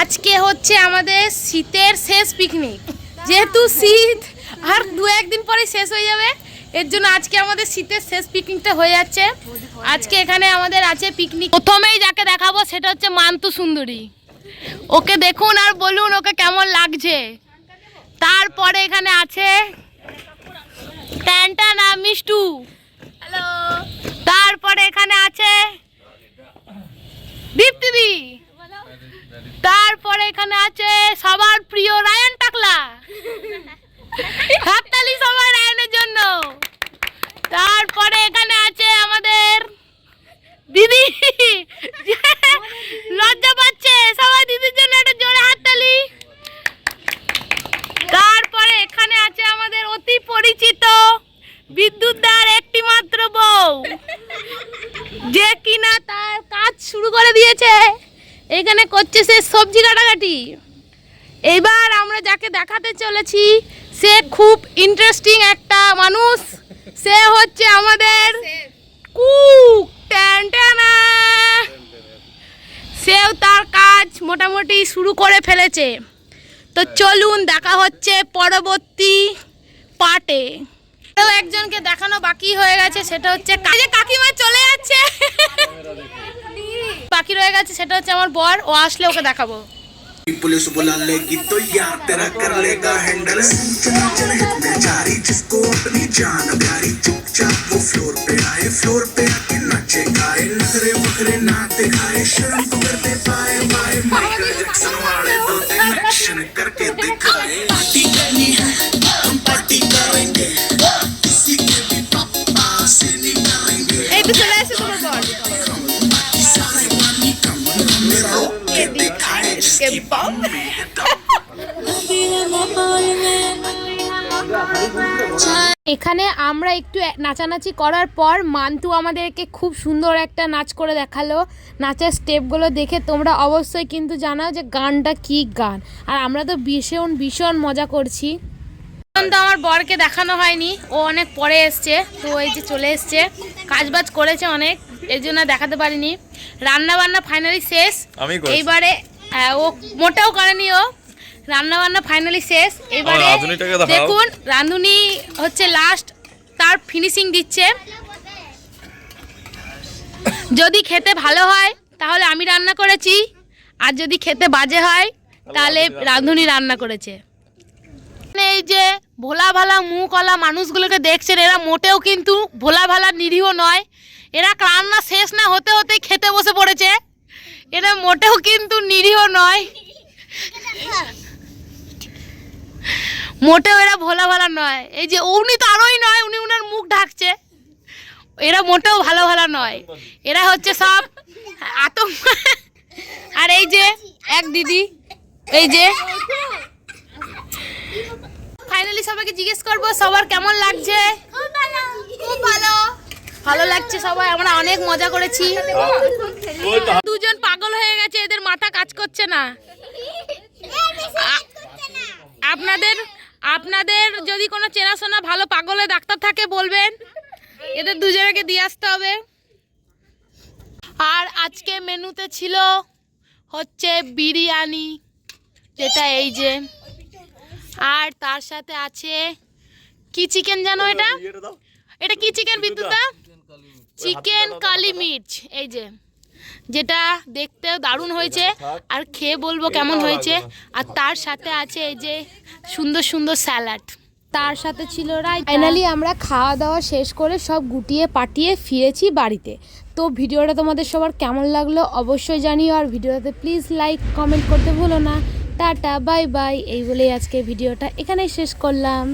আজকে হচ্ছে আমাদের শীতের শেষ পিকনিক যেহেতু শীত আর দু একদিন পরে শেষ হয়ে যাবে এর জন্য আজকে আমাদের শীতের শেষ পিকনিকটা হয়ে যাচ্ছে। আজকে এখানে আমাদের আছে পিকনিক প্রথমেই যাকে দেখাবো সেটা হচ্ছে মান্তু সুন্দরী। ওকে দেখুন আর বলুন ওকে কেমন লাগছে। তারপরে এখানে আছে ট্যান্টা না মিষ্টু। হ্যালো তারপরে এখানে আছে দীপ্তিদি তারপরে এখানে আছে সবার প্রিয় রায়ন টাকলা। হাততালি সবার রায়নের জন্য। তারপরে এখানে আছে আমাদের দিদি। লজ্জা পাচ্ছে, সবাই দিদির জন্য একটা জোরে হাততালি। তারপরে এখানে আছে আমাদের অতি পরিচিত বিদ্যুৎদার একটি মাত্র বউ। যে কিনা তার কাজ শুরু করে দিয়েছে। এখানে করছে সে সবজি কাটাকাটি। এইবার আমরা যাকে দেখাতে চলেছি, সে খুব ইন্টারেস্টিং একটা মানুষ। সে হচ্ছে আমাদের কুক সেও তার কাজ মোটামুটি শুরু করে ফেলেছে। তো চলুন দেখা হচ্ছে পরবর্তী পার্টে। আরও একজনকে দেখানো বাকি হয়ে গেছে, সেটা হচ্ছে কাজে কাকিমা চলে যাচ্ছে। বাকি রয়ে গেছে সেটা হচ্ছে আমার বর ও আসলে ওকে দেখাবো पुलिस बुला लेगी तो यार तेरा कर लेगा हैंडल चल चल हिट बेचारी जिसको अपनी जान प्यारी चुपचाप वो फ्लोर पे आए फ्लोर पे आके नाचे गाए नखरे वखरे ना दिखाए शर्म को कर दे पाए बाए माइकल जैक्सन वाले दो दिन एक्शन करके दिखाए এখানে আমরা একটু নাচানাচি করার পর মান্তু আমাদেরকে খুব সুন্দর একটা নাচ করে দেখাল। নাচের স্টেপগুলো দেখে তোমরা অবশ্যই কিন্তু জানাও যে গানটা কি গান। আর আমরা তো ভীষণ ভীষণ মজা করছি। এখন তো আমার বরকে দেখানো হয়নি ও অনেক পরে এসছে তো এই যে চলে এসছে। কাজবাজ করেছে অনেক এর জন্য দেখাতে পারিনি। রান্না বান্না ফাইনালি শেষ এইবারে ও মোটেও করেনি ও। রান্না বান্না ফাইনালি শেষ এবারে দেখুন রাঁধুনি হচ্ছে লাস্ট তার ফিনিশিং দিচ্ছে। যদি খেতে ভালো হয় তাহলে আমি রান্না করেছি। আর যদি খেতে বাজে হয় তাহলে রাঁধুনি রান্না করেছে। মানে এই যে ভোলা ভালা মুখওয়ালা মানুষগুলোকে দেখছেন এরা মোটেও কিন্তু ভোলা ভালা নিরীহ নয়। এরা রান্না শেষ না হতে হতেই খেতে বসে পড়েছে। এরা মোটেও কিন্তু নিরীহ নয়। মোটেও এরা ভোলা ভালা নয়। এই যে উনি তো আরোই নয়, উনি উনার মুখ ঢাকছে। এরা মোটেও ভালো ভালো নয়। এরা হচ্ছে সব আতঙ্ক। আর এই যে এক দিদি, এই যে ফাইনালি সবাইকে জিজ্ঞেস করব, সবার কেমন লাগছে? খুব ভালো। খুব ভালো। লাগছে সবাই আমরা অনেক মজা করেছি। দুজন পাগল হয়ে গেছে এদের মাথা কাজ করছে না। আপনাদের আপনাদের যদি কোনো চেনাশোনা ভালো পাগলের ডাক্তার থাকে বলবেন। এদের দুজনকে দিয়ে আসতে হবে। আর আজকে মেনুতে ছিল হচ্ছে বিরিয়ানি যেটা এই যে। আর তার সাথে আছে কি চিকেন জানো এটা? এটা কি চিকেন বিদ্যুৎদা? চিকেন কালি মির্চ এই যে যেটা দেখতে দারুণ হয়েছে। আর খেয়ে বলব কেমন হয়েছে। আর তার সাথে আছে এই যে সুন্দর সুন্দর স্যালাড। তার সাথে ছিল রাই ফাইনালি আমরা খাওয়া দাওয়া শেষ করে সব গুটিয়ে পাটিয়ে ফিরেছি বাড়িতে। তো ভিডিওটা তোমাদের সবার কেমন লাগল অবশ্যই জানিও। আর ভিডিওটাতে প্লিজ লাইক কমেন্ট করতে ভুলো না। টাটা বাই বাই এই বলেই আজকে ভিডিওটা এখানেই শেষ করলাম।